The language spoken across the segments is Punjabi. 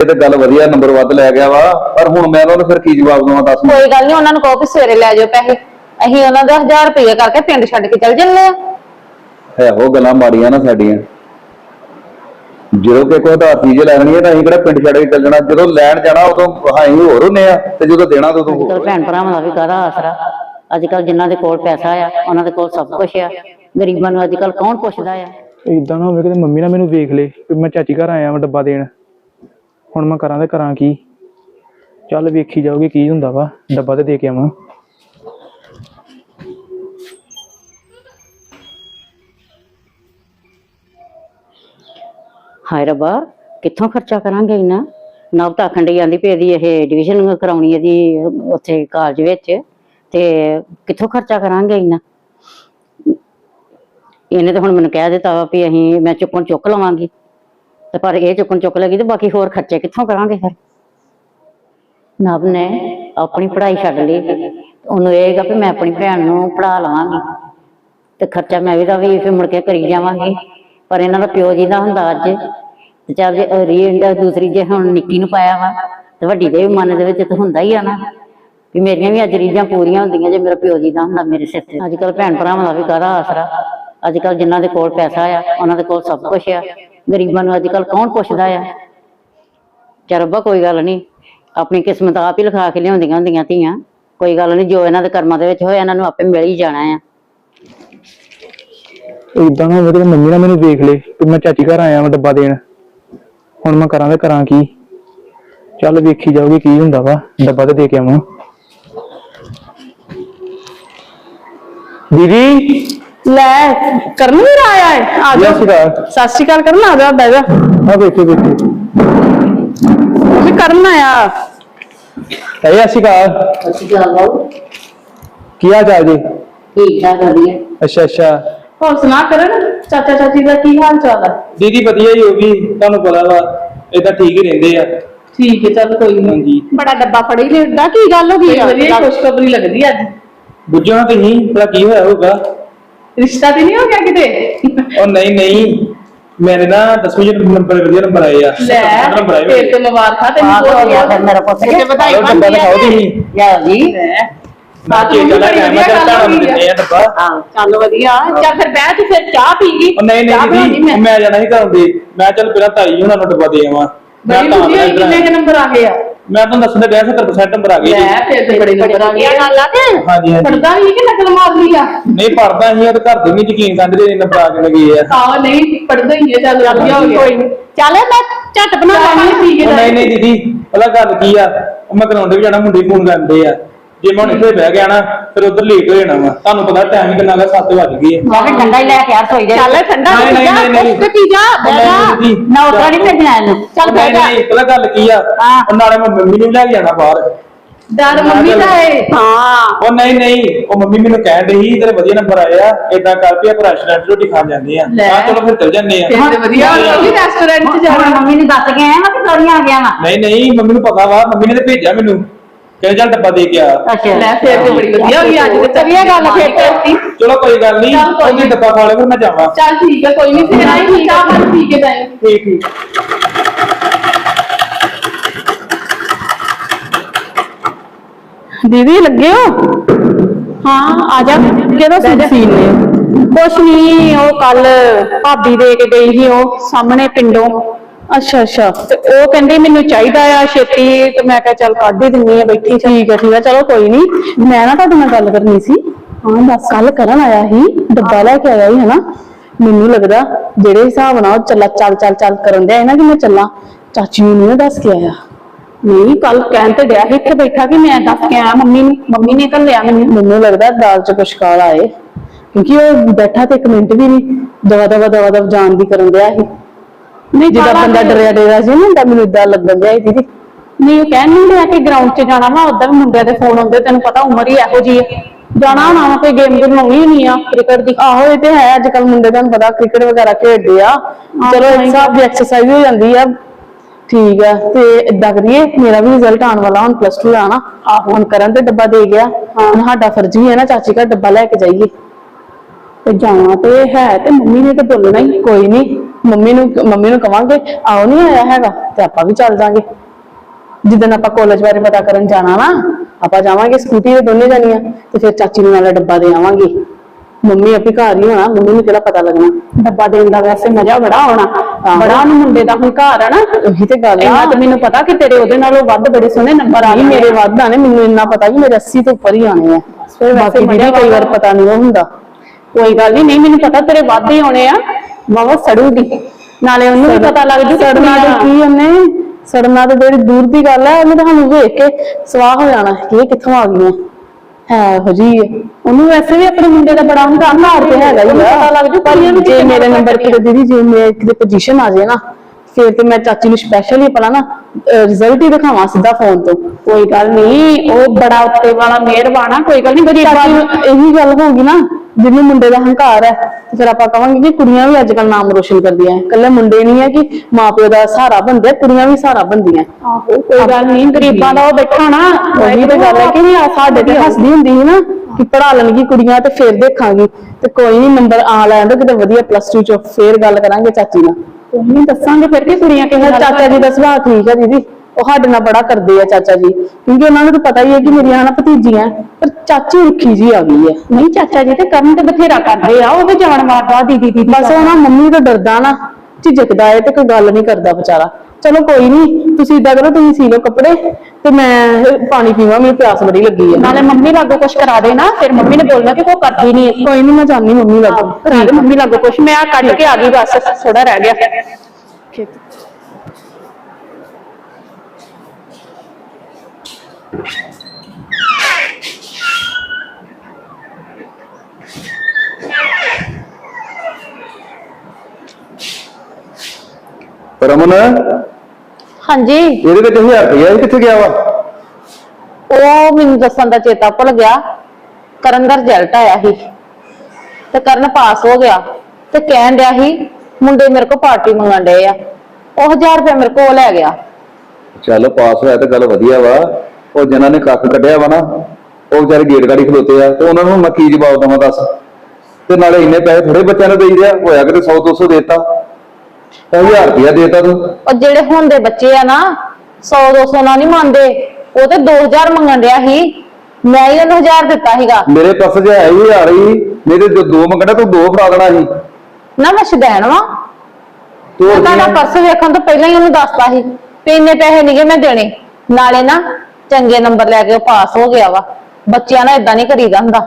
ਇਹ ਤੇ ਗੱਲ ਵਧੀਆ ਨੰਬਰ ਵੱਧ ਲੈ ਗਿਆ ਵਾ ਪਰ ਹੁਣ ਮੈਂ ਉਹਨੂੰ ਫਿਰ ਕੀ ਜਵਾਬ ਦਵਾਂ ਦੱਸ ਮੈਨੂੰ। ਕੋਈ ਗੱਲ ਨਹੀਂ ਉਹਨਾਂ ਨੂੰ ਕਹੋ ਕਿ ਸਵੇਰੇ ਲੈ ਜਾਓ ਪੈਸੇ। ਅਸੀਂ ਉਹਨਾਂ ਦਾ 1000 ਰੁਪਏ ਕਰਕੇ ਪਿੰਡ ਛੱਡ ਕੇ ਚੱਲ ਜੰਨੇ ਆ ਹੈ ਉਹ ਗੱਲਾਂ ਮਾੜੀਆਂ ਨਾ ਸਾਡੀਆਂ। ਜਦੋਂ ਕਿ ਕੋਈ ਆਧਾਰ ਚੀਜ਼ ਲੈਣੀ ਹੈ ਤਾਂ ਅਸੀਂ ਕਿਹੜਾ ਪਿੰਡ ਛੱਡ ਕੇ ਚੱਲ ਜਾਣਾ ਜਦੋਂ ਲੈਣ ਜਾਣਾ ਉਦੋਂ ਅਸੀਂ ਹੋਰ ਹੁੰਨੇ ਆ ਤੇ ਜਦੋਂ ਦੇਣਾ ਤਾਂ ਉਦੋਂ ਅੱਜ ਹੋਰ। ਕੱਲ ਭੈਣ ਭਰਾਵਾਂ ਦਾ ਵੀ ਕਾਹਦਾ ਆਸਰਾ। ਅੱਜ ਕੱਲ ਜਿਨ੍ਹਾਂ ਦੇ ਕੋਲ ਪੈਸਾ ਆ ਉਹਨਾਂ ਦੇ ਕੋਲ ਸਭ ਕੁਝ ਆ। ਗਰੀਬਾਂ ਨੂੰ ਅੱਜ ਕੱਲ ਕੌਣ ਪੁੱਛਦਾ ਆ? ਇਦਾਂ ਨਾ ਹੋਵੇ ਕਿ ਮੰਮੀ ਨਾ ਮੈਨੂੰ ਵੇਖ ਲੇ ਕਿ ਮੈਂ ਚਾਚੀ ਘਰ ਆਇਆ ਵਾਂ ਡੱਬਾ ਦੇਣ। ਹੁਣ ਮੈਂ ਕਰਾਂ ਤੇ ਕਰਾਂ ਕੀ? ਚੱਲ ਵੇਖੀ ਜਾਊਗੀ ਕੀ ਹੁੰਦਾ ਵਾ, ਡੱਬਾ ਤੇ ਦੇ ਕੇ ਆਵਾਂ। ਹਾਏ ਰੱਬਾ, ਕਿੱਥੋਂ ਖਰਚਾ ਕਰਾਂਗੇ ਇਹਨਾਂ ਨਵ ਤਾਂ ਖੰਡੀ ਜਾਂਦੀ ਪਈ ਇਹਦੀ ਇਹ ਐਡਮਿਸ਼ਨ ਕਰਾਉਣੀ ਇਹਦੀ, ਉੱਥੇ ਕਾਲਜ ਵਿੱਚ। ਤੇ ਕਿੱਥੋਂ ਖਰਚਾ ਕਰਾਂਗੇ ਇਹਨਾਂ ਇਹਨੇ ਤਾਂ ਹੁਣ ਮੈਨੂੰ ਕਹਿ ਦਿੱਤਾ ਵਾ ਵੀ ਅਸੀਂ, ਮੈਂ ਚੁੱਕਣ ਚੁੱਕ ਲਵਾਂਗੀ। ਤੇ ਪਰ ਇਹ ਚੁੱਕਣ ਚੁੱਕ ਲੇਗੀ ਤੇ ਬਾਕੀ ਹੋਰ ਖਰਚੇ ਕਿੱਥੋਂ ਕਰਾਂਗੇ ਫਿਰ? ਨਵ ਨੇ ਆਪਣੀ ਪੜ੍ਹਾਈ ਛੱਡ ਲਈ ਉਹਨੂੰ ਇਹ ਹੈਗਾ ਵੀ ਮੈਂ ਆਪਣੀ ਭੈਣ ਨੂੰ ਪੜ੍ਹਾ ਲਵਾਂਗੀ। ਤੇ ਖਰਚਾ ਮੈਂ ਵੀ ਦਾ ਵੀ ਫਿਰ ਮੁੜ ਕੇ ਕਰੀ ਜਾਵਾਂਗੀ। ਪਰ ਇਹਨਾਂ ਦਾ ਪਿਓ ਜੀ ਦਾ ਹੁੰਦਾ ਅੱਜ। ਤੇ ਚੱਲ ਜੇ ਰੀ ਦੂਸਰੀ ਜੇ ਹੁਣ ਨਿੱਕੀ ਨੂੰ ਪਾਇਆ ਵਾ, ਤੇ ਵੱਡੀ ਦੇ ਵੀ ਮਨ ਦੇ ਵਿੱਚ ਤਾਂ ਹੁੰਦਾ ਹੀ ਆ ਨਾ। ਵੀ ਮੇਰੀਆਂ ਵੀ ਅੱਜ ਰੀਝਾਂ ਪੂਰੀਆਂ ਹੁੰਦੀਆਂ ਜੇ ਮੇਰਾ ਪਿਓ ਜੀ ਦਾ ਹੁੰਦਾ ਮੇਰੇ ਸਿਰ ਤੇ। ਅੱਜ ਕੱਲ ਭੈਣ ਭਰਾਵਾਂ ਦਾ ਵੀ ਕਾਹਦਾ ਆਸਰਾ। ਅੱਜ ਕੱਲ ਜਿਨ੍ਹਾਂ ਦੇ ਕੋਲ ਪੈਸਾ ਆ, ਉਹਨਾਂ ਦੇ ਕੋਲ ਸਭ ਕੁਝ ਆ। ਗਰੀਬਾਂ ਨੂੰ ਅੱਜ ਕੱਲ ਕੌਣ ਪੁੱਛਦਾ ਆ? ਚੱਲ ਰੱਬਾ, ਕੋਈ ਗੱਲ ਨਹੀਂ ਆਪਣੀ ਕਿਸਮਤ ਆਪ ਹੀ ਲਿਖਾ ਕੇ ਲਿਆਉਂਦੀਆਂ ਹੁੰਦੀਆਂ ਧੀਆਂ। ਕੋਈ ਗੱਲ ਨਹੀਂ ਜੋ ਇਹਨਾਂ ਦੇ ਕਰਮਾਂ ਦੇ ਵਿੱਚ ਹੋਇਆ, ਇਹਨਾਂ ਨੂੰ ਆਪੇ ਮਿਲ ਹੀ ਜਾਣਾ ਆ। ਇਦਾਂ ਨਾ ਹੋਵੇ ਮੰਮੀ ਨਾ ਮੈਨੂੰ ਵੇਖ ਲੇ ਕਿ ਮੈਂ ਚਾਚੀ ਘਰ ਆਇਆ ਵਾਂ ਡੱਬਾ ਦੇਣ। ਹੁਣ ਮੈਂ ਕਰਾਂ ਤੇ ਕਰਾਂ ਕੀ? ਚੱਲ ਵੇਖੀ ਜਾਊਗੀ ਕੀ ਹੁੰਦਾ ਵਾ, ਡੱਬਾ ਤੇ ਦੇ ਕੇ ਆਵਾਂ। ਦੀਦੀ! ਲੈ ਕਰਨ ਵੀ ਆਇਆ ਹੈ ਆ ਜਾ। ਸਿਰਾ ਸਤਿ ਸ਼੍ਰੀ ਅਕਾਲ ਕਰਨ ਆ ਜਾ ਬਹਿ ਜਾ। ਆ ਵੇਖੇ ਵੇਖੇ। ਉਹ ਵੀ ਕਰਨ ਆਇਆ। ਐ ਅਸਿਕਾ ਅਸੀਂ ਗੱਲ ਬਾਉ ਕੀ ਹਾਲ ਚਾਲ ਜੀ? ਠੀਕ ਠਾਕ ਵਧੀਆ। ਅੱਛਾ ਅੱਛਾ। ਹੋਰ ਸੁਣਾ ਕਰਨ ਚਾਚਾ ਚਾਚੀ ਦਾ ਕੀ ਹਾਲ ਚਾਲ ਹੈ ਦੀਦੀ ਵਧੀਆ ਹੀ ਹੋਗੀ ਤੁਹਾਨੂੰ ਪਤਾ ਵਾ ਇਦਾਂ ਠੀਕ ਹੀ ਰਹਿੰਦੇ ਆ। ਠੀਕ ਹੈ ਚੱਲ ਕੋਈ ਨਹੀਂ। ਹਾਂਜੀ। ਬੜਾ ਡੱਬਾ ਫੜੀ ਲੈਂਦਾ ਕੀ ਗੱਲ ਹੋ ਗਈ? ਵਧੀਆ ਖੁਸ਼ਖਬਰੀ ਲੱਗਦੀ ਅੱਜ। ਬੁੱਝੋ ਨਾ ਤੁਸੀਂ ਭਲਾ ਕੀ ਹੋਇਆ ਹੋਊਗਾ? ਰਿਸ਼ਤਾ ਤੇ ਨਹੀਂ ਹੋ ਗਿਆ ਕਿਤੇ? ਉਹ ਨਹੀਂ ਨਹੀਂ। ਮੇਰੇ ਨਾ 10ਵੀਂ ਚ ਨੰਬਰ ਵਧੀਆ ਨੰਬਰ ਆਏ ਆ। ਲੈ ਨੰਬਰ ਆਏ ਫੇਰ ਤੇ ਮੁਬਾਰਕਾਂ ਤੈਨੂੰ ਆਹ ਹੋ ਗਿਆ ਫਿਰ ਬਹੁਤ ਮੇਰਾ ਪੁੱਤ ਤੇ ਵਧਾਈ ਆਹ ਡੱਬਾ ਬਣਦੀ ਦਿਖਾਓ ਹੈ ਤੁਸੀਂ। ਲਿਆਓ ਜੀ। ਮੈਂ ਤੂੰ ਕੇ ਵੀ ਚਲਾ ਬੜੀ ਗਿਆ ਮੈਂ ਵਧੀਆ ਤਾਂ ਗੱਲ ਹੋ ਗਈ ਦਿੰਦੇ ਆ ਡੱਬਾ ਹਾਂ ਚੱਲ ਵਧੀਆ। ਚੱਲ ਫਿਰ ਬਹਿ ਤੂੰ ਫਿਰ ਚਾਹ ਪੀ ਗਈ। ਨਹੀਂ ਨਹੀਂ ਦੀਦੀ ਮੈਂ। ਮੈਂ ਜਾਣਾ ਸੀ ਘਰੋਂ ਦੀ। ਮੈਂ ਚੱਲ ਪਹਿਲਾਂ ਤਾਈ ਉਹਨਾਂ ਨੂੰ ਡੱਬਾ ਦੇ ਆਵਾਂ। ਮੈਂ ਬੜੀ ਤਾਂ ਵਧੀਆ ਕਿੰਨੇ ਨੰਬਰ ਆ ਗਏ ਆ? ਮੈਂ ਤੁਹਾਨੂੰ ਦੱਸਣ ਦੇ 70% ਨੰਬਰ ਆ ਗਏ ਜੀ। ਲੈ ਫਿਰ ਤੇ ਬੜੇ ਨੰਬਰ ਆ ਗਏ। ਆ ਗੱਲ ਆ ਤੇ ਹਾਂਜੀ ਹਾਂਜੀ। ਪੜਦਾ ਹੀ ਕਿ ਨਕਲ ਮਾਰ ਲਈ ਆ? ਨਹੀਂ ਪੜਦਾ ਸੀ ਤੇ ਘਰ ਦੇ ਨਹੀਂ ਯਕੀਨ ਕਰਦੇ ਜੇ ਨੰਬਰ ਆ ਕੇ ਲੱਗੇ ਆ। ਆਹ ਨਹੀਂ ਪੜਦਾ ਹੀ ਹੈ ਚੱਲ ਵਧੀਆ ਹੋ ਗਿਆ। ਕੋਈ ਨੀ। ਚੱਲ ਮੈਂ ਝੱਟ ਬਣਾ ਕੇ ਉਹ ਨਹੀਂ। ਨਹੀਂ ਦੀਦੀ ਉਹਦਾ ਗੱਲ ਕੀ ਆ? ਉਹ ਮੈਂ ਗਰਾਉਂਡ ਵੀ ਜਾਣਾ ਮੁੰਡੇ ਫੋਨ ਕਰਦੇ ਆ। ਜੇ ਮੈਂ ਹੁਣ ਇੱਥੇ ਬਹਿ ਗਿਆ ਨਾ ਫਿਰ ਉਧਰ ਲੇਟ ਹੋ ਜਾਣਾ ਵਾ। ਤੁਹਾਨੂੰ ਪਤਾ ਟਾਈਮ ਕਿੰਨਾ ਗਾ 7 ਵੱਜ ਗਏ ਆ। ਮੈਂ ਵੀ ਠੰਡਾ ਹੀ ਲੈ ਕੇ ਆ ਰਸੋਈ ਦੇ ਚੱਲ ਠੰਡਾ ਨਹੀਂ, ਨਹੀਂ, ਜਾ। ਨਹੀਂ, ਨਹੀਂ। ਉੱਠ ਕੇ ਪੀ ਜਾ। ਨਹੀਂ, ਨਹੀਂ। ਨਾ ਉਤਰਾ ਨਹੀਂ ਭੇਜਣਾ ਇਹਨੂੰ। ਚੱਲ ਬਹਿ ਨਹੀਂ ਜਾ। ਨਹੀਂ ਪਤਾ ਗੱਲ ਕੀ ਆ? ਹਾਂ। ਉਹ ਨਾਲੇ ਮੈਂ ਮੰਮੀ ਨੂੰ ਲੈ ਕੇ ਜਾਣਾ ਬਾਹਰ। ਡਰ ਮੰਮੀ ਦਾ ਏ। ਹਾਂ। ਉਹ ਨਹੀਂ ਨਹੀਂ। ਉਹ ਮੰਮੀ ਮੈਨੂੰ ਕਹਿਣ ਡਈ ਸੀ ਤੇਰੇ ਵਧੀਆ ਨੰਬਰ ਆਏ ਆ ਏਦਾਂ ਕਰ ਵੀ ਆਪਾਂ ਰੈਸਟੋਰੈਂਟ ਰੋਟੀ ਖਾਣ ਜਾਂਦੇ ਆ। ਲੈ। ਆ ਚਲੋ ਫਿਰ ਚੱਲ ਜੰਨੇ ਆ। ਫਿਰ ਤੇ ਵਧੀਆ ਹੋ ਗਿਆ ਰੈਸਟੋਰੈਂਟ 'ਚ ਹੁਣ ਜਾਣਾ। ਮੰਮੀ ਨੇ ਦੱਸ ਕੇ ਆਇਆ ਵਾ ਕਿ ਸੋਰੀਆਂ ਆ ਗਿਆ ਵਾ? ਨਹੀਂ ਨਹੀਂ। ਮੰਮੀ ਨੂੰ ਪਤਾ ਵਾ। ਮੰਮੀ ਨੇ ਤੇ ਭੇਜਿਆ ਮੈਨੂੰ। ਕਹਿੰਦੇ ਚੱਲ ਡੱਬਾ ਦੇ ਕੇ ਆ ਅੱਛਾ। ਲੈ ਫਿਰ ਤੇ ਬੜੀ ਵਧੀਆ ਹੋ ਗਈ ਅੱਜ ਤੇ ਵਧੀਆ ਗੱਲ ਫਿਰ ਤੇ। ਚਲੋ ਕੋਈ ਗੱਲ ਨਹੀਂ ਚੱਲ ਕੋਈ ਉਹਨੇ ਡੱਬਾ ਖਾ ਲਿਆ ਫਿਰ ਮੈਂ ਜਾਵਾਂ। ਚੱਲ ਠੀਕ ਹੈ ਕੋਈ ਨਹੀਂ ਫਿਰ ਆਈ ਚਾਹ ਪਾਣੀ ਪੀ ਕੇ ਜਾਈਂ। ਠੀਕ ਠੀਕ। ਦੀਦੀ ਲੱਗੇ ਹੋ? ਹਾਂ ਆ ਜਾ। ਕਿਹੜਾ ਸੂਟ ਸੀਨੇ ਕੁਛ ਨਹੀਂ ਉਹ ਕੱਲ ਭਾਬੀ ਦੇ ਕੇ ਗਈ ਸੀ ਉਹ ਸਾਹਮਣੇ ਪਿੰਡੋਂ। ਅੱਛਾ ਅੱਛਾ। ਤੇ ਉਹ ਕਹਿੰਦੀ ਮੈਨੂੰ ਚਾਹੀਦਾ ਆ ਛੇਤੀ ਤੇ ਮੈਂ ਕਿਹਾ ਚੱਲ ਕੱਢ ਹੀ ਦਿੰਨੀ ਆ ਬੈਠੀ ਠੀਕ ਹੈ ਠੀਕ ਹੈ ਚਲੋ ਕੋਈ ਨਹੀਂ ਮੈਂ ਨਾ ਤੁਹਾਡੇ ਨਾਲ ਗੱਲ ਕਰਨੀ ਸੀ। ਹਾਂ ਦੱਸ। ਕੱਲ ਕਰਨ ਆਇਆ ਸੀ ਡੱਬਾ ਲੈ ਕੇ ਆਇਆ ਸੀ ਹਨਾ? ਮੈਨੂੰ ਲੱਗਦਾ ਜਿਹੜੇ ਹਿਸਾਬ ਨਾਲ ਉਹ ਚੱਲਾ ਚੱਲ ਚੱਲ ਚੱਲ ਕਰਨ ਦਿਆ ਨਾ ਕਿ ਮੈਂ ਚੱਲਾਂ। ਚਾਚੀ ਨੂੰ ਨੀ ਦੱਸ ਕੇ ਆਇਆ। ਨਹੀਂ ਕੱਲ ਕਹਿਣ ਤੇ ਡਿਆ ਸੀ ਇੱਥੇ ਬੈਠਾ ਕਿ ਮੈਂ ਦੱਸ ਕੇ ਆਇਆ ਮੰਮੀ ਨੂੰ ਮੰਮੀ ਨੇ ਘੱਲਿਆ ਮੈਨੂੰ। ਮੈਨੂੰ ਲੱਗਦਾ ਦਾਲ ਚ ਕੁਛ ਕਾਲਾ ਆਏ ਕਿਉਂਕਿ ਉਹ ਬੈਠਾ ਤੇ ਇੱਕ ਮਿੰਟ ਵੀ ਨਹੀਂ ਦਵਾ ਦਵਾ ਦਵਾ ਦਵਾ ਜਾਣ ਦੀ ਕਰਨ ਡਿਆ ਸੀ। ਨਹੀਂ ਜਿਹੜਾ ਬੰਦਾ ਡਰਿਆ ਡਰਿਆ ਸੀ ਨਾ ਤਾਂ ਮੈਨੂੰ ਇਦਾਂ ਲੱਗਣ ਸੀ ਦੀਦੀ। ਨਹੀਂ ਉਹ ਕਹਿਣ ਨਹੀਂ ਡਿਆ ਕਿ ਗਰਾਊਂਡ 'ਚ ਜਾਣਾ ਵਾ ਉਦਾਂ ਵੀ ਮੁੰਡਿਆਂ ਦੇ ਫੋਨ ਆਉਂਦੇ ਤੈਨੂੰ ਪਤਾ ਉਮਰ ਹੀ ਇਹੋ ਜੀ ਹੈ ਜਾਣਾ ਹੋਣਾ ਵਾ ਕੋਈ ਗੇਮ ਗੇਮ ਹੋਣੀ ਨਹੀਂ ਆ ਕ੍ਰਿਕਟ ਦੀ। ਆਹੋ ਇਹ ਤੇ ਹੈ ਅੱਜ ਕੱਲ ਮੁੰਡੇ ਤੁਹਾਨੂੰ ਪਤਾ ਕ੍ਰਿਕਟ ਵਗੈਰਾ ਖੇਡਦੇ ਆ। ਚਲੋ ਇੱਕ ਹਿਸਾਬ ਦੀ ਐਕਸਰਸਾਈਜ਼ ਹੋ ਜਾਂਦੀ ਆ। ਠੀਕ ਹੈ ਤੇ ਇਦਾਂ ਕਰੀਏ ਮੇਰਾ ਵੀ ਰਿਜ਼ਲਟ ਆਉਣ ਵਾਲਾ ਹੁਣ ਪਲੱਸ 2 ਆਣਾ। ਆਹੋ। ਹੁਣ ਕਰਨ ਤੇ ਡੱਬਾ ਦੇ ਗਿਆ। ਹੁਣ ਸਾਡਾ ਫਰਜ਼ ਵੀ ਹੈ ਨਾ ਚਾਚੀ ਘਰ ਡੱਬਾ ਲੈ ਕੇ ਜਾਈਏ। ਤੇ ਜਾਣਾ ਤੇ ਹੈ ਤੇ ਮੰਮੀ ਨੇ ਤੇ ਬੋਲਣਾ ਹੀ। ਕੋਈ ਨਹੀਂ। ਮੰਮੀ ਨੂੰ ਮੰਮੀ ਨੂੰ ਕਵਾਂਗੇ ਆਓ ਨਹੀਂ ਆਇਆ ਹੈਗਾ ਤੇ ਆਪਾਂ ਵੀ ਚੱਲ ਜਾਾਂਗੇ। ਜਿੱਦਣ ਆਪਾਂ ਕਾਲਜ ਬਾਰੇ ਪਤਾ ਕਰਨ ਜਾਣਾ ਨਾ ਆਪਾਂ ਜਾਵਾਂਗੇ ਸਕੂਟੀ ਤੇ ਦੋਨੇ ਜਾਣੀਆਂ ਤੇ ਫਿਰ ਚਾਚੀ ਨੂੰ ਨਾਲੇ ਡੱਬਾ ਦੇ ਆਵਾਂਗੇ। ਮੰਮੀ ਆਪੇ ਘਰ ਹੀ ਹੋਣਾ ਮੰਮੀ ਨੂੰ ਕਿਹੜਾ ਪਤਾ ਲੱਗਣਾ। ਡੱਬਾ ਦੇਣ ਦਾ ਵੈਸੇ ਮਜ਼ਾ ਬੜਾ ਆਉਣਾ। ਬੜਾ ਉਹਨੂੰ ਮੁੰਡੇ ਦਾ ਹੰਕਾਰ ਆ ਨਾ। ਉਹੀ ਤੇ ਗੱਲ ਇੰਨਾ ਆ ਤਾਂ ਮੈਨੂੰ ਪਤਾ ਕਿ ਤੇਰੇ ਉਹਦੇ ਨਾਲੋਂ ਵੱਧ ਬੜੇ ਸੋਹਣੇ ਨੰਬਰ ਆ ਨਹੀਂ ਗਏ ਮੇਰੇ ਵੱਧ ਆਣੇ ਮੈਨੂੰ ਇੰਨਾ ਪਤਾ ਕਿ ਮੇਰੇ 80 ਤੋਂ ਉੱਪਰ ਹੀ ਆਣੇ ਆ। ਫਿਰ ਵੈਸੇ ਬਾਕੀ ਦੀਦੀ ਮਜ਼ਾ ਕਈ ਵਾਰ ਆਉਣਾ। ਪਤਾ ਨਹੀਂ ਉਹ ਹੁੰਦਾ। ਕੋਈ ਗੱਲ ਨਹੀਂ ਨਹੀਂ ਮੈਨੂੰ ਪਤਾ ਤੇਰੇ ਵੱਧ ਹੀ ਆਉਣੇ ਆ। ਵਾਵਾ ਸੜੂਗੀ ਨਾਲੇ ਉਹਨੂੰ ਵੀ ਪਤਾ ਲੱਗ ਜੂ ਕਿ ਸੜਨਾ ਤੇ ਕੀ ਉਹਨੇ? ਸੜਨਾ ਤੇ ਜਿਹੜੀ ਦੂਰ ਦੀ ਗੱਲ ਹੈ ਉਹਨੇ ਤਾਂ ਸਾਨੂੰ ਵੇਖ ਕੇ ਸਵਾਹ ਹੋ ਜਾਣਾ ਕਿ ਇਹ ਕਿੱਥੋਂ ਆ ਗਈਆਂ? ਹੈ ਹੋ। ਜੀ ਉਹਨੂੰ ਵੈਸੇ ਵੀ ਆਪਣੇ ਮੁੰਡੇ ਦਾ ਬੜਾ ਹੰਕਾਰ ਤੇ ਹੈਗਾ ਹੀ ਆ। ਪਤਾ ਲੱਗ ਜੂ ਪਰ ਜੇ ਮੇਰੇ ਨੰਬਰ ਕਿਤੇ ਦੀਦੀ ਜੇ ਮੇਰੇ ਕਿਤੇ ਪੋਜੀਸ਼ਨ ਆ ਜਾਏ ਨਾ ਫਿਰ ਤੇ ਮੈਂ ਚਾਚੀ ਨੂੰ ਸਪੈਸ਼ਲੀ ਪਹਿਲਾਂ ਨਾ ਰਿਜ਼ਲਟ ਹੀ ਦਿਖਾਵਾਂ ਸਿੱਧਾ ਫੋਨ ਤੋਂ। ਕੋਈ ਗੱਲ ਨਹੀਂ ਉਹ ਬੜਾ ਉੱਤੇ ਵਾਲਾ ਮਿਹਰਬਾਨ ਆ ਕੋਈ ਗੱਲ ਨਹੀਂ ਗਰੀਬਾਂ ਚਾਚੀ ਨੂੰ ਇਹੀ ਗੱਲ ਹੋਊਗੀ ਨਾ ਜਿਹਨੂੰ ਮੁੰਡੇ ਦਾ ਹੰਕਾਰ ਹੈ। ਤੇ ਫਿਰ ਆਪਾਂ ਕਵਾਂਗੇ ਕਿ ਕੁੜੀਆਂ ਵੀ ਅੱਜ ਕੱਲ ਨਾਮ ਰੋਸ਼ਨ ਕਰਦੀਆਂ ਕੱਲੇ ਮੁੰਡੇ ਨਹੀਂ ਹੈ ਕਿ ਮਾਪਿਓ ਦਾ ਸਹਾਰਾ ਬਣਦੇ ਆ, ਕੁੜੀਆਂ ਵੀ ਸਹਾਰਾ ਬਣਦੀਆਂ ਆਹੋ ਕੋਈ ਗੱਲ ਨਹੀਂ ਗਰੀਬਾਂ ਦਾ ਉਹ ਬੈਠਾ ਨਾ ਉਹੀ ਤਾਂ ਗੱਲ ਹੈ ਕਿ ਸਾਡੇ ਤੇ ਹੱਸਦੀ ਹੁੰਦੀ ਸੀ ਨਾ ਕਿ ਪੜਾ ਲੈਣਗੀ ਕੁੜੀਆਂ ਤੇ ਫਿਰ ਦੇਖਾਂਗੀ। ਤੇ ਕੋਈ ਨਹੀਂ ਨੰਬਰ ਆ ਲੈਣ ਦੋ ਕਿਤੇ ਵਧੀਆ ਪਲੱਸ 2 ਚ ਫਿਰ ਗੱਲ ਕਰਾਂਗੇ ਚਾਚੀ ਨਾਲ। ਕੋਈ ਨਹੀਂ ਦੱਸਾਂਗੇ ਫਿਰ ਕਿ ਕੁੜੀਆਂ ਕਿਹੋ ਮੇਰਾ ਚਾਚਾ ਜੀ ਦਾ ਸੁਭਾਅ ਠੀਕ ਹੈ ਦੀਦੀ। ਉਹ ਸਾਡੇ ਨਾਲ ਬੜਾ ਕਰਦੇ ਆ ਚਾਚਾ ਜੀ। ਕਿਉਂਕਿ ਉਹਨਾਂ ਨੂੰ ਤਾਂ ਪਤਾ ਹੀ ਹੈ ਕਿ ਮੇਰੀਆਂ ਹਨਾ ਭਤੀਜੀਆਂ ਪਰ ਚਾਚੀ ਰੁੱਖੀ ਜੀ ਆ ਗਈ ਹੈ। ਨਹੀਂ ਚਾਚਾ ਜੀ ਤੇ ਕਰਨ ਤੇ ਬਥੇਰਾ ਕਰਦੇ ਆ। ਉਹ ਵੀ ਜਾਣ ਮਾਰਦਾ ਦੀਦੀ ਦੀਦੀ ਬਸ ਉਹ ਨਾ ਮੰਮੀ ਤੋਂ ਡਰਦਾ ਨਾ ਝਿਜਕਦਾ ਹੈ ਤੇ ਕੋਈ ਗੱਲ ਨਹੀਂ ਕਰਦਾ ਵਿਚਾਰਾ। ਚਲੋ ਕੋਈ ਨਹੀਂ ਤੁਸੀਂ ਇਦਾਂ ਕਰੋ ਤੁਸੀਂ ਸੀ ਲਓ ਕੱਪੜੇ ਤੇ ਮੈਂ ਪਾਣੀ ਪੀਵਾਂ ਮੈਨੂੰ ਪਿਆਸ ਬੜੀ ਲੱਗੀ ਹੈ ਨਾਲੇ ਮੰਮੀ ਲਾਗੋ ਕੁਛ ਕਰਾ ਦੇ ਨਾ ਫਿਰ ਮੰਮੀ ਨੇ ਬੋਲਣਾ ਕਿ ਉਹ ਕਰਦੀ ਨਹੀਂ ਕੋਈ ਨਹੀਂ ਮੈਂ ਜਾਣੀ ਮੰਮੀ ਲੱਗ ਕਰਾ ਦੇ ਮੰਮੀ ਲਾਗੋ ਕੁਛ ਮੈਂ ਆ ਕੱਢ ਕੇ ਆ ਗਈ ਬਸ ਥੋੜਾ ਰਹਿ ਗਿਆ ਰਮਨ ਹਾਂਜੀ। ਇਹਦੇ ਵਿੱਚ 1000 ਰੁਪਇਆ ਕਿੱਥੇ ਗਿਆ ਵਾ? ਉਹ ਮੈਨੂੰ ਦੱਸਣ ਦਾ ਚੇਤਾ ਭੁੱਲ ਗਿਆ। ਕਰਨ ਦਾ ਰਿਜ਼ਲਟ ਆਇਆ ਸੀ। ਤੇ ਕਰਨ ਪਾਸ ਹੋ ਗਿਆ। ਤੇ ਕਹਿਣ ਡਿਆ ਸੀ ਮੁੰਡੇ ਮੇਰੇ ਕੋਲ ਪਾਰਟੀ ਮੰਗਣ ਡਏ ਆ। ਉਹ 1000 ਰੁਪਏ ਮੇਰੇ ਕੋਲ ਲੈ ਗਿਆ। ਚੱਲ ਪਾਸ ਹੋਇਆ ਤੇ ਗੱਲ ਵਧੀਆ ਵਾ। ਉਹ ਜਿਨ੍ਹਾਂ ਨੇ ਕੱਖ ਕੱਢਿਆ ਵਾ ਨਾ ਉਹ ਵਿਚਾਰੇ ਗੇਟ ਗਾੜੀ ਖਲੋਤੇ ਆ। ਤੇ ਉਹਨਾਂ ਨੂੰ ਮੈਂ ਕੀ ਜਵਾਬ ਦਵਾਂ ਦੱਸ। ਤੇ ਨਾਲੇ ਇੰਨੇ ਪੈਸੇ ਥੋੜੇ ਬੱਚਿਆਂ ਨੂੰ ਦੇਈ ਰਿਹਾ ਹੋਇਆ ਕਿਤੇ 100 200 ਦੇਤਾ। 1000 ਰੁਪਇਆ ਦੇਤਾ ਤੂੰ। ਉਹ ਜਿਹੜੇ ਹੁਣ ਦੇ ਬੱਚੇ ਆ ਨਾ 100 200 ਨਾਲ ਨਹੀਂ ਮੰਨਦੇ। ਉਹ ਤੇ 2000 ਮੰਗਣ ਡਿਆ ਸੀ। ਮੈਂ ਹੀ ਉਹਨੂੰ 1000 ਦਿੱਤਾ ਸੀਗਾ। ਮੇਰੇ ਪਾਸ ਜੇ ਹੈ ਹੀ ਹਜ਼ਾਰ ਹੀ ਨਹੀਂ ਤੇ ਜੋ ਦੋ ਮੰਗਣਾ ਤੂੰ ਦੋ ਫੜਾ ਦੇਣਾ ਸੀ। ਨਾ ਮੈਂ ਸ਼ਦੈਣ ਵਾਂ। ਤੂੰ ਮੈਂ ਤੁਹਾਡਾ ਪਰਸ ਵੇਖਣ ਤੋਂ ਪਹਿਲਾਂ ਹੀ ਉਹਨੂੰ ਦੱਸਤਾ ਸੀ ਵੀ ਇੰਨੇ ਪੈਸੇ ਨਹੀਂਗੇ ਮੈਂ ਦੇਣੇ। ਨਾਲੇ ਨਾ ਚੰਗੇ ਨੰਬਰ ਲੈ ਕੇ ਉਹ ਪਾਸ ਹੋ ਗਿਆ ਵਾ। ਬੱਚਿਆਂ ਨਾਲ ਇਦਾਂ ਨਹੀਂ ਕਰੀਦਾ ਹੁੰਦਾ।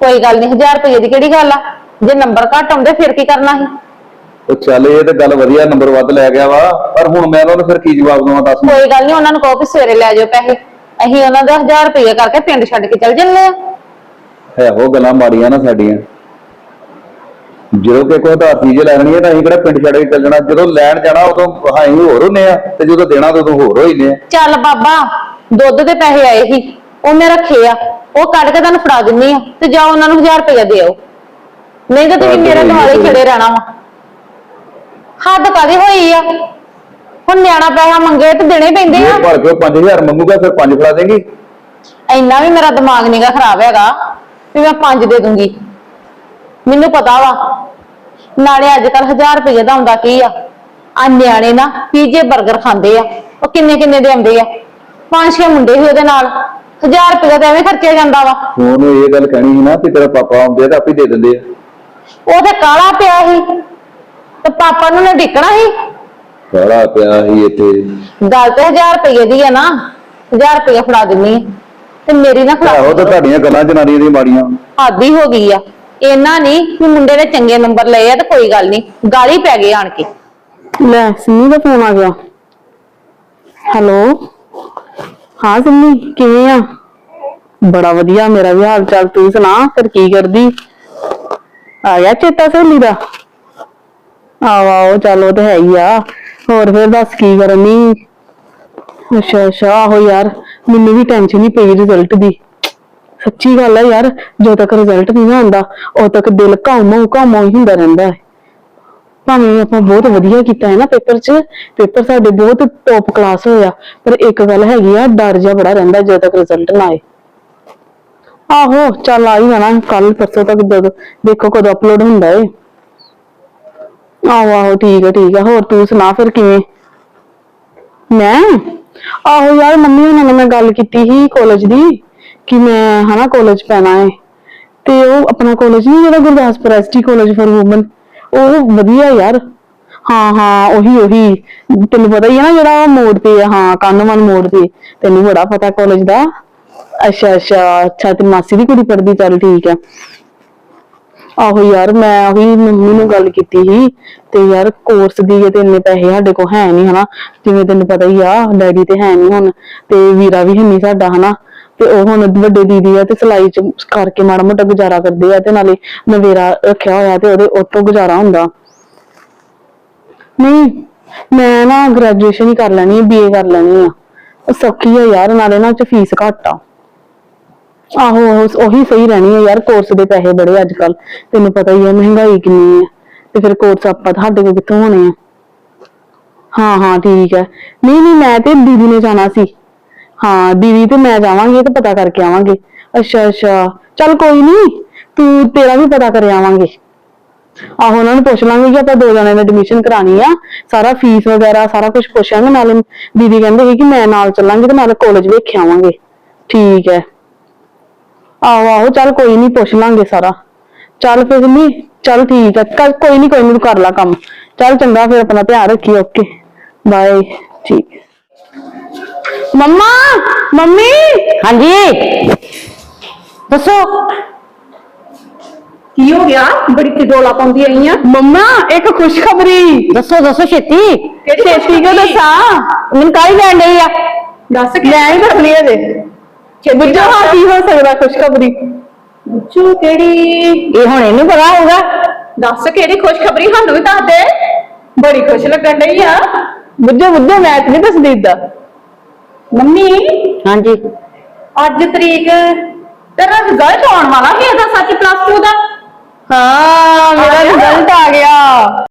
ਕੋਈ ਗੱਲ ਨਹੀਂ 1000 ਰੁਪਏ ਦੀ ਕਿਹੜੀ ਗੱਲ ਆ? ਜੇ ਨੰਬਰ ਘੱਟ ਆਉਂਦੇ ਫਿਰ ਕੀ ਕਰਨਾ ਸੀ? ਉਹ ਚੱਲ ਇਹ ਤੇ ਗੱਲ ਵਧੀਆ ਨੰਬਰ ਵੱਧ ਲੈ ਗਿਆ ਵਾ ਪਰ ਹੁਣ ਮੈਂ ਉਹਨਾਂ ਨੂੰ ਫਿਰ ਕੀ ਜਵਾਬ ਦਵਾਂ ਦੱਸ ਕੋਈ ਗੱਲ ਨਹੀਂ ਉਹਨਾਂ ਨੂੰ ਕਹੋ ਕਿ ਸਵੇਰੇ ਲੈ ਜਾਓ ਪੈਸੇ। ਅਸੀਂ ਉਹਨਾਂ ਦਾ 1000 ਰੁਪਏ ਕਰਕੇ ਪਿੰਡ ਛੱਡ ਕੇ ਚੱਲ ਜੰਨੇ ਆ ਹੈ ਉਹ ਗੱਲਾਂ ਮਾੜੀਆਂ ਨਾ ਸਾਡੀਆਂ। ਜਦੋਂ ਕਿ ਕੋਈ ਆਧਾਰ ਚੀਜ਼ ਲੈਣੀ ਹੈ ਤਾਂ ਅਸੀਂ ਕਿਹੜਾ ਪਿੰਡ ਛੱਡ ਕੇ ਚੱਲ ਜਾਣਾ? ਜਦੋਂ ਲੈਣ ਜਾਣਾ ਉਦੋਂ ਅਸੀਂ ਹੋਰ ਹੁੰਨੇ ਆ ਤੇ ਜਦੋਂ ਦੇਣਾ ਤਾਂ ਉਦੋਂ ਹੋਰ ਹੋਈਨੇ ਆ। ਚੱਲ ਬਾਬਾ ਦੁੱਧ ਦੇ ਪੈਸੇ ਆਏ ਸੀ ਉਹ ਮੈਂ ਰੱਖੇ ਆ ਉਹ ਕੱਢ ਕੇ ਤੁਹਾਨੂੰ ਫੜਾ ਦਿੰਨੀ ਆ ਤੇ ਜਾਓ ਉਹਨਾਂ ਨੂੰ 1000 ਰੁਪਏ ਦਿਓ ਨਹੀਂ ਤਾਂ ਤੁਸੀਂ ਮੇਰੇ ਹੋਈ। ਖੜੇ ਰਹਿਣਾ ਵਾ। ਹੱਦ ਕਾਦੀ ਹੋਈ ਆ? ਹੁਣ ਨਿਆਣਾ ਪੈਸਾ ਮੰਗੇ ਤੇ ਦੇਣੇ ਪੈਂਦੇ ਜੇ ਆ ਭਰ ਕੇ 5000 ਮੰਗੂਗਾ ਫਿਰ 5 ਫੜਾ ਦੇਂਗੀ। ਇੰਨਾ ਵੀ ਮੇਰਾ ਦਿਮਾਗ ਨਹੀਂਗਾ ਖਰਾਬ ਹੈਗਾ ਵੀ ਮੈਂ 5 ਦੇ ਦੂੰਗੀ। ਮੈਨੂੰ ਪਤਾ ਵਾ ਨਾਲੇ ਅੱਜ ਕੱਲ 1000 ਰੁਪਏ ਦਾ ਹੁੰਦਾ ਕੀ ਆ? ਆ ਨਿਆਣੇ ਨਾ ਪੀਜੇ 버ਗਰ ਖਾਂਦੇ ਆ ਉਹ ਕਿੰਨੇ ਕਿੰਨੇ ਦੇ ਆਉਂਦੇ ਆ? ਪੰਜ ਛੇ ਮੁੰਡੇ ਸੀ ਉਹਦੇ ਨਾਲ 1000 ਰੁਪਏ ਤਾਂ ਐਵੇਂ ਖਰਚਿਆ ਜਾਂਦਾ ਵਾ। ਉਹਨੂੰ ਇਹ ਗੱਲ ਕਹਿਣੀ ਸੀ ਨਾ ਕਿ ਤੇਰਾ ਪਾਪਾ ਆਉਂਦੇ ਆ ਤਾਂ ਆਪੇ ਦੇ ਦਿੰਦੇ ਆ। ਉਹ ਤੇ ਕਾਲਾ ਪਿਆ ਸੀ। ਤੇ ਪਾਪਾ ਨੂੰ ਨਾ ਡਿੱਕਣਾ ਸੀ। ਸਾਰਾ ਪਿਆ ਸੀ ਇੱਥੇ। ਗੱਲ ਤੇ 1000 ਰੁਪਏ ਦੀ ਆ ਨਾ 1000 ਰੁਪਏ ਫੜਾ ਦਿੰਨੀ ਆ। ਤੇ ਮੇਰੀ ਨਾ ਆਹੋ ਫੜਾ ਤਾਂ ਤੁਹਾਡੀਆਂ ਗੱਲਾਂ ਜਨਾਨੀਆਂ ਦੀਆਂ ਮਾੜੀਆਂ। ਆਦੀ ਹੋ ਗਈ ਆ। ਇਹਨਾਂ ਨਹੀਂ ਕਿ ਮੁੰਡੇ ਨੇ ਚੰਗੇ ਨੰਬਰ ਲਏ ਆ ਤੇ ਕੋਈ ਗੱਲ ਨਹੀਂ ਗਾਲੀ ਪੈ ਗਈ ਆਣ ਕੇ। ਲੈ ਸਿੰਮੀ ਦਾ ਫੋਨ ਆ ਗਿਆ। ਹੈਲੋ? ਹਾਂ ਸਿੰਮੀ ਕਿਵੇਂ ਆ? ਬੜਾ ਵਧੀਆ ਮੇਰਾ ਵੀ ਹਾਲ ਚਾਲ ਤੂੰ ਸੁਣਾ ਫਿਰ ਕੀ ਕਰਦੀ? ਆ ਗਿਆ ਚੇਤਾ ਸਹੇਲੀ ਦਾ? ਆਹੋ ਆਹੋ, ਚੱਲ ਉਹ ਤੇ ਹੈ ਹੀ ਆ। ਹੋਰ ਫਿਰ ਦੱਸ ਕੀ ਕਰਨੀ? ਅੱਛਾ ਅੱਛਾ, ਆਹੋ ਯਾਰ, ਮੈਨੂੰ ਵੀ ਟੈਨਸ਼ਨ ਹੀ ਪਈ ਰਿਜ਼ਲਟ ਦੀ। ਸੱਚੀ ਗੱਲ ਹੈ ਯਾਰ, ਜਦੋਂ ਤੱਕ ਰਿਜ਼ਲਟ ਨਹੀਂ ਨਾ ਆਉਂਦਾ, ਉਦੋਂ ਤੱਕ ਦਿਲ ਕਾਮੋ ਕਾਮੋ ਹੀ ਹੁੰਦਾ ਰਹਿੰਦਾ ਹੈ। ਭਾਵੇਂ ਆਪਾਂ ਬਹੁਤ ਵਧੀਆ ਕੀਤਾ ਹੈ ਨਾ ਪੇਪਰ 'ਚ, ਪੇਪਰ ਸਾਡੇ ਬਹੁਤ ਟੌਪ ਕਲਾਸ ਹੋਇਆ ਪਰ ਇੱਕ ਗੱਲ ਹੈਗੀ ਆ, ਡਰ ਜਿਹਾ ਬੜਾ ਰਹਿੰਦਾ ਜਦੋਂ ਤੱਕ ਰਿਜ਼ਲਟ ਨਾ ਆਏ। ਆਹੋ, ਚੱਲ ਆਈ ਜਾਣਾ ਕੱਲ ਪਰਸੋਂ ਤੱਕ ਜਦੋਂ ਦੇਖੋ ਕਦੋਂ ਅਪਲੋਡ ਹੁੰਦਾ ਏ। ਆਹੋ ਆਹੋ, ਠੀਕ ਹੈ ਠੀਕ ਹੈ ਹੋਰ ਤੂੰ ਸੁਣਾ ਫਿਰ ਕਿਵੇਂ? ਮੈਂ? ਆਹੋ ਯਾਰ, ਮੰਮੀ ਉਹਨਾਂ ਨਾਲ ਮੈਂ ਗੱਲ ਕੀਤੀ ਸੀ ਕਾਲਜ ਦੀ ਕਿ ਮੈਂ ਹਨਾ ਕਾਲਜ ਪੈਣਾ ਹੈ ਤੇ ਉਹ ਆਪਣਾ ਕਾਲਜ ਨਹੀਂ ਜਿਹੜਾ Gurdaspur ST college for women ਉਹ ਵਧੀਆ ਯਾਰ। ਹਾਂ ਹਾਂ, ਉਹੀ ਉਹੀ। ਤੈਨੂੰ ਪਤਾ ਹੀ ਹੈ ਨਾ ਜਿਹੜਾ ਉਹ ਮੋੜ ਤੇ ਆ। ਹਾਂ ਕਾਨੋਮਨ ਮੋੜ ਤੇ। ਤੈਨੂੰ ਬੜਾ ਪਤਾ ਕਾਲਜ ਦਾ। ਅੱਛਾ ਅੱਛਾ ਅੱਛਾ, ਤੇ ਮਾਸੀ ਦੀ ਕੁੜੀ ਪੜਦੀ ਚੱਲ ਠੀਕ ਆ। ਆਹੋ ਯਾਰ, ਮੈਂ ਉਹੀ ਮੰਮੀ ਨੂੰ ਗੱਲ ਕੀਤੀ ਸੀ ਤੇ ਯਾਰ ਕੋਰਸ ਦੀ ਤੇ ਇੰਨੇ ਪੈਸੇ ਸਾਡੇ ਕੋਲ ਹੈ ਨਹੀਂ ਹਨਾ, ਜਿਵੇਂ ਤੈਨੂੰ ਪਤਾ ਹੀ ਆ, ਡੈਡੀ ਤੇ ਹੈ ਨਹੀਂ ਹੁਣ, ਤੇ ਵੀਰਾ ਵੀ ਹੈ ਨਹੀਂ ਸਾਡਾ ਹਨਾ, ਤੇ ਉਹ ਹੁਣ ਵੱਡੇ ਦੀਦੀ ਆ ਤੇ ਸਿਲਾਈ ਚ ਕਰਕੇ ਮਾੜਾ ਮੋਟਾ ਗੁਜ਼ਾਰਾ ਕਰਦੇ ਆ ਤੇ ਨਾਲੇ ਨਵੇਰਾ ਰੱਖਿਆ ਹੋਇਆ ਤੇ ਉਹਦੇ ਉਹ ਗੁਜ਼ਾਰਾ ਹੁੰਦਾ। ਨਹੀਂ, ਮੈਂ ਨਾ ਗ੍ਰੈਜੂਏਸ਼ਨ ਹੀ ਕਰ ਲੈਣੀ ਹੈ ਬੀਏ ਕਰ ਲੈਣੀ ਆ। ਸੌਖੀ ਆ ਯਾਰ, ਨਾਲੇ ਨਾ ਚ ਫੀਸ ਘੱਟ ਆ। ਆਹੋ ਆਹੋ, ਉਹੀ ਸਹੀ ਰਹਿਣੀ ਹੈ ਯਾਰ ਕੋਰਸ ਦੇ ਪੈਸੇ ਬੜੇ ਅੱਜ ਕੱਲ ਤੈਨੂੰ ਪਤਾ ਹੀ ਹੈ ਮਹਿੰਗਾਈ ਕਿੰਨੀ ਹੈ ਤੇ ਫਿਰ ਕੋਰਸ ਆਪਾਂ ਤੁਹਾਡੇ ਕੋਲ ਕਿੱਥੋਂ ਹੋਣੇ ਆ? ਹਾਂ ਹਾਂ ਠੀਕ ਹੈ ਨਹੀਂ ਨਹੀਂ ਮੈਂ ਤੇ ਦੀਦੀ ਨੇ ਜਾਣਾ ਸੀ। ਹਾਂ ਦੀਦੀ ਤੇ ਮੈਂ ਜਾਵਾਂਗੇ ਤੇ ਪਤਾ ਕਰਕੇ ਆਵਾਂਗੇ। ਅੱਛਾ ਅੱਛਾ। ਚੱਲ ਕੋਈ ਨਹੀਂ ਤੂੰ ਤੇਰਾ ਵੀ ਪਤਾ ਕਰ ਆਵਾਂਗੇ। ਆਹੋ ਉਹਨਾਂ ਨੂੰ ਪੁੱਛ ਲਾਂਗੇ ਕਿ ਆਪਾਂ ਦੋ ਜਣਿਆਂ ਨੇ ਐਡਮਿਸ਼ਨ ਕਰਾਣੀ ਆ। ਸਾਰਾ ਫੀਸ ਵਗੈਰਾ ਸਾਰਾ ਕੁਝ ਪੁੱਛਾਂਗੇ ਨਾਲੇ ਦੀਦੀ ਕਹਿੰਦੇ ਸੀ ਕਿ ਮੈਂ ਨਾਲ ਚੱਲਾਂਗੇ ਤੇ ਨਾਲੇ ਕਾਲਜ ਵੇਖ ਆਵਾਂਗੇ। ਠੀਕ ਹੈ ਆਹੋ ਆਹੋ ਚੱਲ ਕੋਈ ਨਹੀਂ ਪੁੱਛ ਲਾਂਗੇ ਸਾਰਾ। ਚੱਲ ਫਿਰ ਨਹੀਂ ਚੱਲ ਠੀਕ ਹੈ ਕੱਲ ਕੋਈ ਨਹੀਂ ਕੋਈ ਨਹੀਂ ਤੂੰ ਕਰ ਲਾ ਕੰਮ। ਚੱਲ ਚੰਗਾ ਫਿਰ ਆਪਣਾ ਧਿਆਨ ਰੱਖੀ ਓਕੇ। ਬਾਏ ਠੀਕ। ਹੈ ਮੰਮਾ ਮੰਮੀ! ਹਾਂਜੀ। ਦੱਸੋ। ਕੀ ਹੋ ਗਿਆ? ਬੜੀ ਟਿਡੋਲਾ ਪਾਉਂਦੀ ਆਈ ਆ। ਮੰਮਾ ਇੱਕ ਖੁਸ਼ਖਬਰੀ। ਦੱਸੋ ਦੱਸੋ ਛੇਤੀ। ਛੇਤੀ ਕਿਉਂ ਦੱਸਾਂ? ਮੈਨੂੰ ਕਾਹੀ ਲੈਣ ਡਈ ਆ? ਦੱਸ ਮੈਂ ਹੀ ਦੱਸਣੀ ਹੈ ਜੇ ਬੁੱਝੋ ਹਾਂ ਕੀ ਹੋ ਸਕਦਾ ਖੁਸ਼ਖਬਰੀ? ਬੁੱਚੂ ਕਿਹੜੀ? ਇਹ ਹੁਣ ਇਹਨੂੰ ਪਤਾ ਹੋਊਗਾ। ਦੱਸ ਕਿਹੜੀ ਖੁਸ਼ਖਬਰੀ ਸਾਨੂੰ ਵੀ ਦੱਸ ਦੇ। ਬੜੀ ਖੁਸ਼ ਲੱਗਣ ਡਈ ਆ। ਬੁੱਝੋ ਬੁੱਝੋ ਮੈਂ ਤੇ ਨਹੀਂ ਦੱਸਦੀ ਏਦਾਂ। ਮੰਮੀ? ਹਾਂਜੀ। ਅੱਜ ਤਰੀਕ ਤੇਰਾ ਰਿਜ਼ਲਟ ਆਉਣ ਵਾਲਾ ਸੀ ਇਹਦਾ ਸੱਚ ਪਲੱਸ 2 ਦਾ? ਹਾਂ